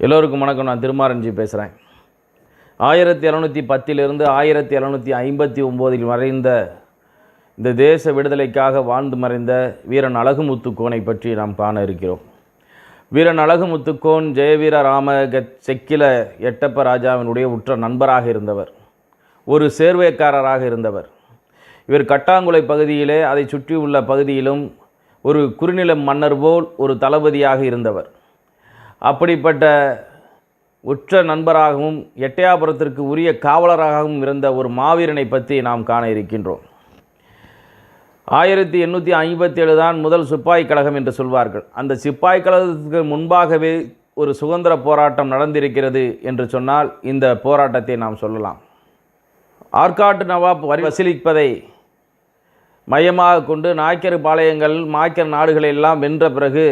எல்லோருக்கும் வணக்கம் நான் திருமாரஞ்சி பேசுகிறேன் ஆயிரத்தி இரநூத்தி பத்திலிருந்து ஆயிரத்தி இரநூத்தி ஐம்பத்தி ஒம்போதில் மறைந்த இந்த தேச விடுதலைக்காக வாழ்ந்து மறைந்த வீரன் அழகுமுத்துக்கோனை பற்றி நாம் காண இருக்கிறோம். வீரன் அழகுமுத்துக்கோன் ஜெயவீர ராம செக்கில எட்டப்ப ராஜாவினுடைய உற்ற நண்பராக இருந்தவர். ஒரு சேர்வைக்காரராக இருந்தவர். இவர் கட்டாங்குளை பகுதியிலே அதை சுற்றியுள்ள பகுதியிலும் ஒரு குறுநில மன்னர் போல் ஒரு தளபதியாக இருந்தவர். அப்படிப்பட்ட உற்ற நண்பராகவும் எட்டயாபுரத்திற்கு உரிய காவலராகவும் இருந்த ஒரு மாவீரனை பற்றி நாம் காண இருக்கின்றோம். ஆயிரத்தி எண்ணூற்றி ஐம்பத்தி ஏழு தான் முதல் சிப்பாய் கழகம் என்று சொல்வார்கள். அந்த சிப்பாய் கழகத்துக்கு முன்பாகவே ஒரு சுதந்திர போராட்டம் நடந்திருக்கிறது என்று சொன்னால் இந்த போராட்டத்தை நாம் சொல்லலாம். ஆற்காட்டு நவாப் வரி வசூலிப்பதை மையமாக கொண்டு நாய்க்கர் பாளையங்கள் மாய்க்கர் நாடுகளை எல்லாம் வென்ற பிறகு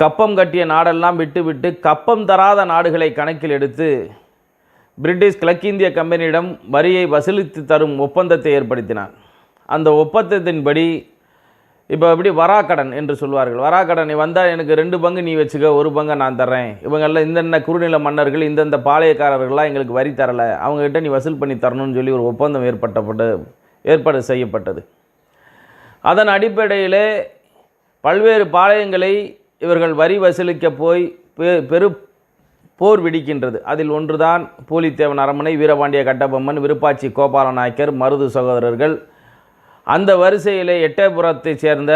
கப்பம் கட்டிய நாடெல்லாம் விட்டுவிட்டு கப்பம் தராத நாடுகளை கணக்கில் எடுத்து பிரிட்டிஷ் கிழக்கிந்திய கம்பெனியிடம் வரியை வசூலித்து தரும் ஒப்பந்தத்தை ஏற்படுத்தினார் அந்த ஒப்பந்தத்தின்படி இப்போ எப்படி வராக்கடன் என்று சொல்வார்கள். வராக்கடன் நீ வந்தால் எனக்கு ரெண்டு பங்கு நீ வச்சுக்க ஒரு பங்கை நான் தர்றேன். இவங்கெல்லாம் இந்தந்த குறுநில மன்னர்கள் இந்தந்த பாளையக்காரர்கள்லாம் எங்களுக்கு வரி தரலை. அவங்ககிட்ட நீ வசூல் பண்ணி தரணும்னு சொல்லி ஒரு ஒப்பந்தம் ஏற்பட்டப்பட்டு ஏற்பாடு செய்யப்பட்டது. அதன் அடிப்படையில் பல்வேறு பாளையங்களை இவர்கள் வரி வசூலிக்க போய் பெ- பெரு போர் வெடிக்கின்றது. அதில் ஒன்றுதான் பூலித்தேவன் அரமனை வீரபாண்டிய கட்டபொம்மன் விருப்பாச்சி கோபால நாயக்கர் மருது சகோதரர்கள். அந்த வரிசையிலே எட்டயபுரத்தைச் சேர்ந்த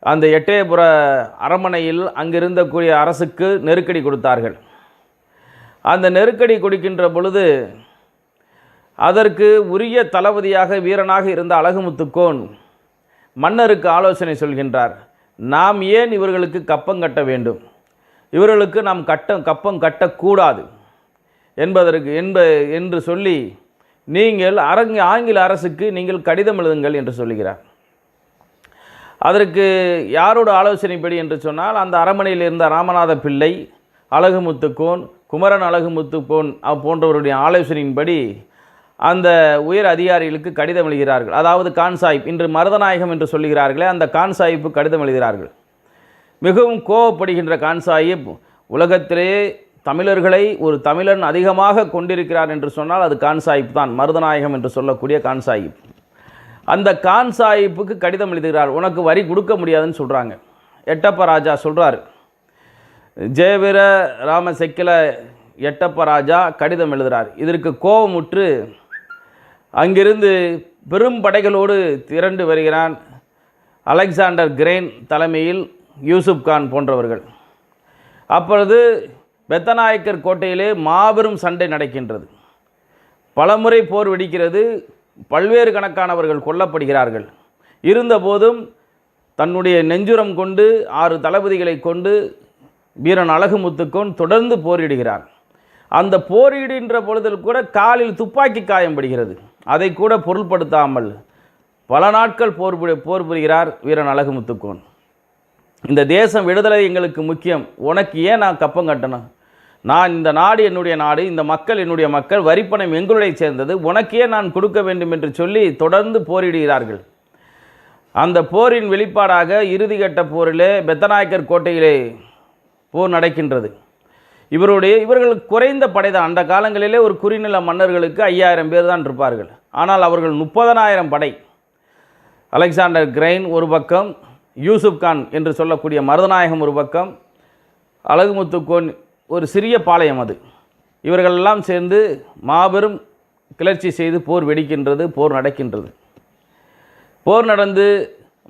அந்த எட்டயபுர அரமனையில் அங்கிருந்தக்கூடிய அரசுக்கு நெருக்கடி கொடுத்தார்கள். அந்த நெருக்கடி கொடுக்கின்ற பொழுது அதற்கு உரிய தளபதியாக வீரனாக இருந்த அழகுமுத்துக்கோன் மன்னருக்கு ஆலோசனை சொல்கின்றார். நாம் ஏன் இவர்களுக்கு கப்பம் கட்ட வேண்டும்? இவர்களுக்கு நாம் கட்ட கப்பம் கட்டக்கூடாது என்பதற்கு என்ப என்று சொல்லி நீங்கள் அரங்க ஆங்கில அரசுக்கு நீங்கள் கடிதம் எழுதுங்கள் என்று சொல்லுகிறார். அதற்கு யாரோட ஆலோசனைப்படி என்று சொன்னால் அந்த அரமனையில் இருந்த ராமநாத பிள்ளை அழகுமுத்துக்கோன் குமரன் அழகுமுத்துக்கோன் போன்றவருடைய ஆலோசனையின்படி அந்த உயர் அதிகாரிகளுக்கு கடிதம் எழுதுகிறார்கள். அதாவது கான்சாஹிப் இன்று மருதநாயகம் என்று சொல்லுகிறார்களே அந்த கான்சாஹிப்பு கடிதம் எழுதுகிறார்கள். மிகவும் கோவப்படுகின்ற கான்சாஹிப் உலகத்திலே தமிழர்களை ஒரு தமிழன் அதிகமாக கொண்டிருக்கிறார் என்று சொன்னால் அது கான்சாஹிப் தான் மருதநாயகம் என்று சொல்லக்கூடிய கான்சாஹிப் அந்த கான்சாஹிப்புக்கு கடிதம் எழுதுகிறார். உனக்கு வரி கொடுக்க முடியாதுன்னு சொல்கிறாங்க எட்டப்ப ராஜா சொல்கிறார் ஜெயவீர ராம செக்கில எட்டப்ப ராஜா கடிதம் எழுதுகிறார் இதற்கு கோபமுற்று அங்கிருந்து பெரும் படைகளோடு திரண்டு வருகிறான் அலெக்சாண்டர் கிரெயின் தலைமையில் யூசுப் கான் போன்றவர்கள். அப்பொழுது பெத்தநாயக்கர் கோட்டையிலே மாபெரும் சண்டை நடக்கின்றது. பலமுறை போர் வெடிக்கிறது பல்வேறு கணக்கானவர்கள் கொல்லப்படுகிறார்கள். இருந்தபோதும் தன்னுடைய நெஞ்சுரம் கொண்டு ஆறு தளபதிகளை கொண்டு வீரன் அழகுமுத்துக்கோன் தொடர்ந்து போரிடுகிறார் அந்த போரிடுகின்ற பொழுதில் கூட காலில் துப்பாக்கி காயம் படுகிறது அதை கூட பொருள்படுத்தாமல் பல நாட்கள் போர் போர் புரிகிறார் வீரன் அழகுமுத்துக்கோன். இந்த தேசம் விடுதலை எங்களுக்கு முக்கியம். உனக்கு ஏன் நான் கப்பம் கட்டணும்? நான் இந்த நாடு என்னுடைய நாடு இந்த மக்கள் என்னுடைய மக்கள் வரிப்பணம் எங்களுடைய சேர்ந்தது. உனக்கே நான் கொடுக்க வேண்டும் என்று சொல்லி தொடர்ந்து போரிடுகிறார்கள். அந்த போரின் வெளிப்பாடாக இறுதிக்கட்ட போரிலே பெத்தநாயக்கர் கோட்டையிலே போர் நடக்கின்றது. இவருடைய இவர்கள் குறைந்த படைதான். அந்த காலங்களிலே ஒரு குறிநில மன்னர்களுக்கு ஐயாயிரம் பேர் தான் இருப்பார்கள். ஆனால் அவர்கள் முப்பதனாயிரம் படை. அலெக்சாண்டர் கிரைன் ஒரு பக்கம் யூசுப் கான் என்று சொல்லக்கூடிய மருதநாயகம் ஒரு பக்கம் அழகுமுத்துக்கோன் ஒரு சிறிய பாளையம் அது. இவர்களெல்லாம் சேர்ந்து மாபெரும் கிளர்ச்சி செய்து போர் வெடிக்கின்றது போர் நடக்கின்றது. போர் நடந்து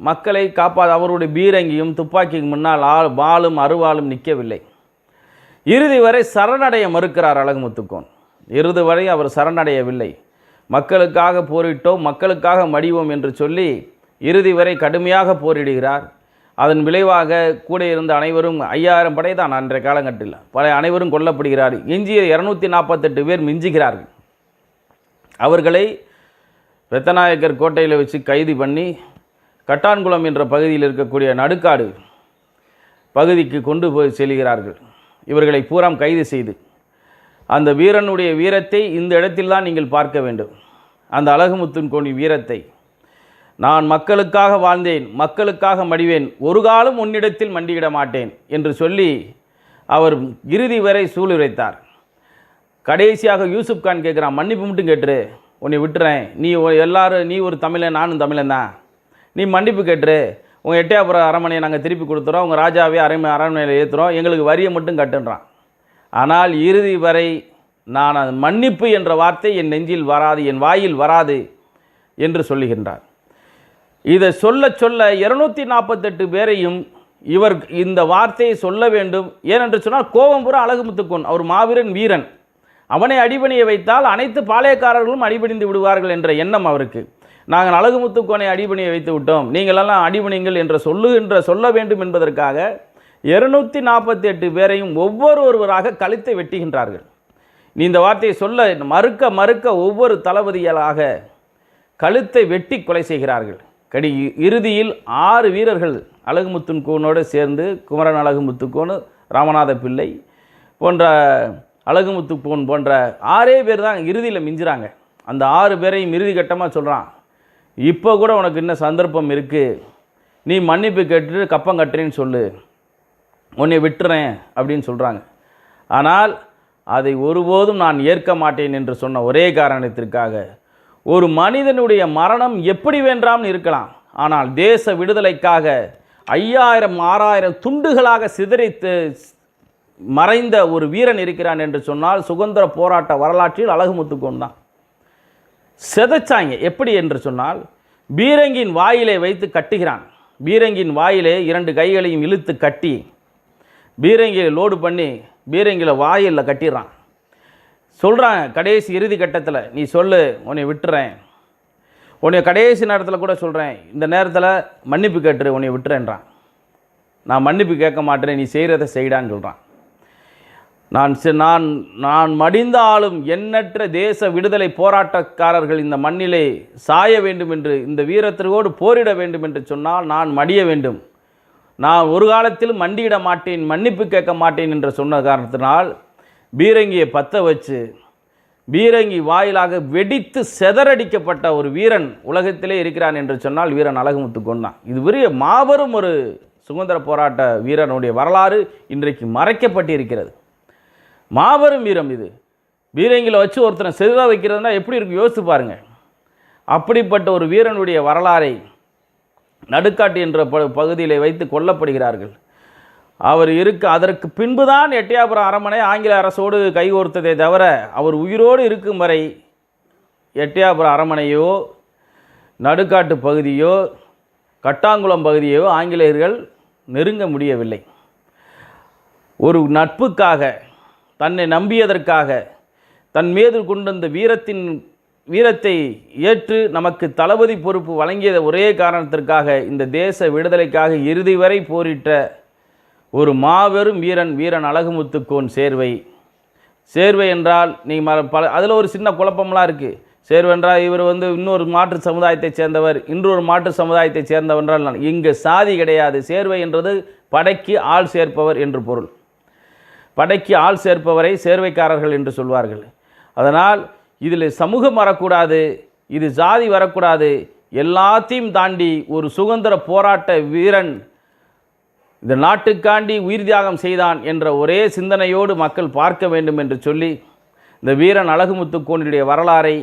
மக்களை காப்பா அவருடைய பீரங்கியும் துப்பாக்கிக்கு முன்னால் ஆள் வாளும் அருவாளும் நிற்கவில்லை. இறுதி வரை சரணடைய மறுக்கிறார் அழகுமுத்துக்கோன். இறுதி வரை அவர் சரணடையவில்லை. மக்களுக்காக போரிட்டோம் மக்களுக்காக மடிவோம் என்று சொல்லி இறுதி வரை கடுமையாக போரிடுகிறார். அதன் விளைவாக கூட இருந்த அனைவரும் ஐயாயிரம் படை தான் அன்றைய காலகட்டத்தில். பல அனைவரும் கொல்லப்படுகிறார் எஞ்சிய இரநூத்தி நாற்பத்தெட்டு பேர் மிஞ்சுகிறார்கள். அவர்களை வெத்தநாயக்கர் கோட்டையில் வச்சு கைது பண்ணி கட்டான்குளம் என்ற பகுதியில் இருக்கக்கூடிய நடுக்காடு பகுதிக்கு கொண்டு போய் செல்கிறார்கள். இவர்களை பூராம் கைது செய்து அந்த வீரனுடைய வீரத்தை இந்த இடத்தில்தான் நீங்கள் பார்க்க வேண்டும். அந்த அழகுமுத்துன் கோணி வீரத்தை நான் மக்களுக்காக வாழ்ந்தேன் மக்களுக்காக மடிவேன் ஒரு காலம் உன்னிடத்தில் மண்டியிட மாட்டேன் என்று சொல்லி அவர் இறுதி வரை சூளுரைத்தார். கடைசியாக யூசுப் கான் கேட்குறான் மன்னிப்பு மட்டும் கேட்டுரு உன்னை விட்டுறேன். நீ எல்லாரும் நீ ஒரு தமிழன் நானும் தமிழன் தான். நீ மன்னிப்பு கேட்டுரு. உங்கள் எட்டயபுரம் அரண்மனையை நாங்கள் திருப்பி கொடுத்துறோம். உங்கள் ராஜாவே அரை அரண்மனையில் ஏற்றுறோம் எங்களுக்கு வரியை மட்டும் கட்டுன்றான். ஆனால் இறுதி வரை நான் அது மன்னிப்பு என்ற வார்த்தை என் நெஞ்சில் வராது என் வாயில் வராது என்று சொல்லுகின்றார். இதை சொல்ல சொல்ல இருநூத்தி நாற்பத்தெட்டு பேரையும் இவர் இந்த வார்த்தையை சொல்ல வேண்டும். ஏனென்று சொன்னால் கோவம்புற அழகுமுத்துக்கோன் அவர் மாவீரன் வீரன். அவனை அடிபணிய வைத்தால் அனைத்து பாளையக்காரர்களும் அடிபணிந்து விடுவார்கள் என்ற எண்ணம் அவருக்கு. நாங்கள் அழகுமுத்துக்கோனை அடிபணியை வைத்து விட்டோம். நீங்களெல்லாம் அடிபணிங்கள் என்று சொல்லுகின்ற சொல்ல வேண்டும் என்பதற்காக இருநூற்றி நாற்பத்தி எட்டு பேரையும் ஒருவராக கழுத்தை வெட்டுகின்றார்கள். நீ இந்த வார்த்தையை சொல்ல மறுக்க மறுக்க ஒவ்வொரு தளபதிகளாக கழுத்தை வெட்டி கொலை செய்கிறார்கள். கடி இறுதியில் ஆறு வீரர்கள் அழகுமுத்துன் கோனோடு சேர்ந்து குமரன் அழகுமுத்துக்கோன் ராமநாத பிள்ளை போன்ற அழகுமுத்து கோன் போன்ற ஆறே பேர் தான் இறுதியில் மிஞ்சுறாங்க. அந்த ஆறு பேரையும் இறுதி கட்டமாக சொல்கிறான் இப்போ கூட உனக்கு இன்னும் சந்தர்ப்பம் இருக்குது நீ மன்னிப்பு கேட்டுட்டு கப்பம் கட்டுறேன்னு சொல்லு. உன்னை விட்டுறேன் அப்படின்னு சொல்கிறாங்க ஆனால் அதை ஒருபோதும் நான் ஏற்க மாட்டேன் என்று சொன்ன ஒரே காரணத்திற்காக ஒரு மனிதனுடைய மரணம் எப்படி வேண்டாம்னு இருக்கலாம். ஆனால் தேச விடுதலைக்காக ஐயாயிரம் ஆறாயிரம் துண்டுகளாக சிதறித்து மறைந்த ஒரு வீரன் இருக்கிறான் என்று சொன்னால் சுதந்திர போராட்ட வரலாற்றில் அழகுமுத்துக்கோன் தான். செதைச்சாங்க. எப்படி என்று சொன்னால் பீரங்கின் வாயிலை வைத்து கட்டுகிறான். பீரங்கின் வாயிலே இரண்டு கைகளையும் இழுத்து கட்டி பீரங்கியை லோடு பண்ணி பீரங்கியில் வாயிலில் கட்டிடுறான் சொல்கிறான் கடைசி இறுதி கட்டத்தில் நீ சொல்லு உன்னை விட்டுறேன். உன்னை கடைசி நேரத்தில் கூட சொல்கிறேன் இந்த நேரத்தில் மன்னிப்பு கேட்டுரு உன்னை விட்டுறேன்றான். நான் மன்னிப்பு கேட்க மாட்டேன் நீ செய்கிறத செய்டான்னு சொல்கிறான் நான் நான் நான் மடிந்தாலும் எண்ணற்ற தேச விடுதலை போராட்டக்காரர்கள் இந்த மண்ணிலே சாய வேண்டும் என்று இந்த வீரத்திற்கோடு போரிட வேண்டும் என்று சொன்னால் நான் மடிய வேண்டும். நான் ஒரு காலத்திலும் மண்டியிட மாட்டேன் மன்னிப்பு கேட்க மாட்டேன் என்று சொன்ன காரணத்தினால் பீரங்கியை பற்ற வச்சு பீரங்கி வாயிலாக வெடித்து செதறடிக்கப்பட்ட ஒரு வீரன் உலகத்திலே இருக்கிறான் என்று சொன்னால் வீரன் அழகுமுத்து கொண்டான். இது பெரிய மாபெரும் ஒரு சுதந்திர போராட்ட வீரனுடைய வரலாறு இன்றைக்கு மறைக்கப்பட்டிருக்கிறது. மாபெரும் வீரம் இது. வீரங்களை வச்சு ஒருத்தனை செதுவாக வைக்கிறதுனா எப்படி இருக்கு யோசித்து பாருங்கள் அப்படிப்பட்ட ஒரு வீரனுடைய வரலாறை நடுக்காட்டு என்ற ப பகுதியில் வைத்து கொல்லப்படுகிறார்கள் அவர் இருக்க அதற்கு பின்புதான் எட்டயாபுரம் அரண்மனை ஆங்கில அரசோடு கைகோர்த்ததே தவிர அவர் உயிரோடு இருக்கும் வரை எட்டயாபுரம் அரண்மனையோ நடுக்காட்டு பகுதியோ கட்டாங்குளம் பகுதியோ ஆங்கிலேயர்கள் நெருங்க முடியவில்லை. ஒரு நட்புக்காக தன்னை நம்பியதற்காக தன் மீது கொண்டிருந்த வீரத்தின் வீரத்தை ஏற்று நமக்கு தளபதி பொறுப்பு வழங்கிய ஒரே காரணத்திற்காக இந்த தேச விடுதலைக்காக இறுதி வரை போரிட்ட ஒரு மாபெரும் வீரன் வீரன் அழகுமுத்துக்கோன் சேர்வை. சேர்வை என்றால் நீ ம பல அதில் ஒரு சின்ன குழப்பம்லாம் இருக்குது சேர்வை என்றால் இவர் வந்து இன்னொரு மாற்று சமுதாயத்தைச் சேர்ந்தவர் இன்னொரு மாற்று சமுதாயத்தைச் சேர்ந்தவென்றால் நான். இங்கு சாதி கிடையாது. சேர்வை என்றது படைக்கு ஆள் சேர்ப்பவர் என்று பொருள். படைக்கு ஆள் சேர்ப்பவரை சேர்வைக்காரர்கள் என்று சொல்வார்கள். அதனால் இதில் சமூகம் வரக்கூடாது இது ஜாதி வரக்கூடாது எல்லாத்தையும் தாண்டி ஒரு சுதந்திர போராட்ட வீரன் இந்த நாட்டுக்காண்டி உயிர் தியாகம் செய்தான் என்ற ஒரே சிந்தனையோடு மக்கள் பார்க்க வேண்டும் என்று சொல்லி இந்த வீரன் அழகுமுத்துக்கோனுடைய வரலாறை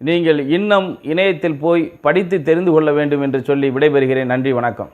நீங்கள் இன்னும் இணையத்தில் போய் படித்து தெரிந்து கொள்ள வேண்டும் என்று சொல்லி விடைபெறுகிறேன். நன்றி வணக்கம்.